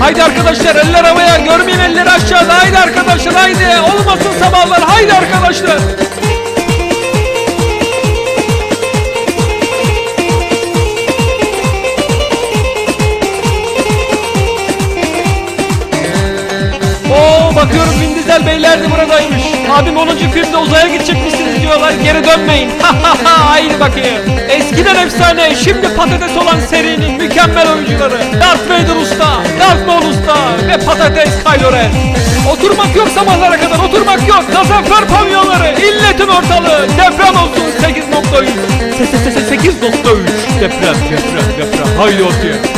Haydi arkadaşlar eller havaya görmeyin elleri aşağıda. Haydi arkadaşlar haydi. Olmasın sabahlar. Haydi arkadaşlar. Bakıyorum Vin Diesel beyler de buradaymış. Abim 10. filmde uzaya gidecek misiniz diyorlar. Geri dönmeyin. Haydi bakayım. Eskiden efsane, şimdi patates olan serinin mükemmel oyuncuları. Darth Vader usta, Darth Maul usta ve patates Kylo Ren. Oturmak yok sabahlara kadar, oturmak yok. Gazanfer pavyonları, illetin ortalığı. Deprem olsun 8.3. 8.3 deprem, deprem, deprem. Haydi bakayım.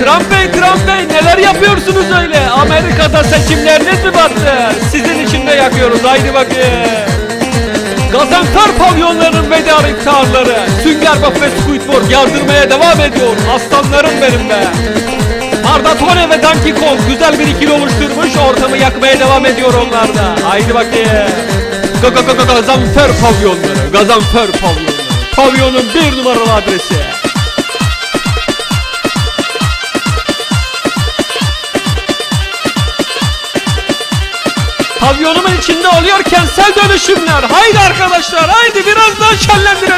Trump Bey, Trump Bey neler yapıyorsunuz öyle? Amerika'da seçimleriniz mi battı? Sizin için de yakıyoruz. Haydi bakayım. Gazanfer pavyonlarının veda iftarları. Sünger Bob ve Squidward yardırmaya devam ediyor. Aslanlarım benim be. Mardatone ve Donkey Kong güzel bir ikili oluşturmuş. Ortamı yakmaya devam ediyor onlar da. Haydi bakayım. Ga ga ga ga Gazanfer pavyonları. Gazanfer pavyonları. Pavyonun bir numaralı adresi. Pavyonumun içinde oluyor kentsel dönüşümler. Haydi arkadaşlar haydi biraz daha şenlendirelim haydi.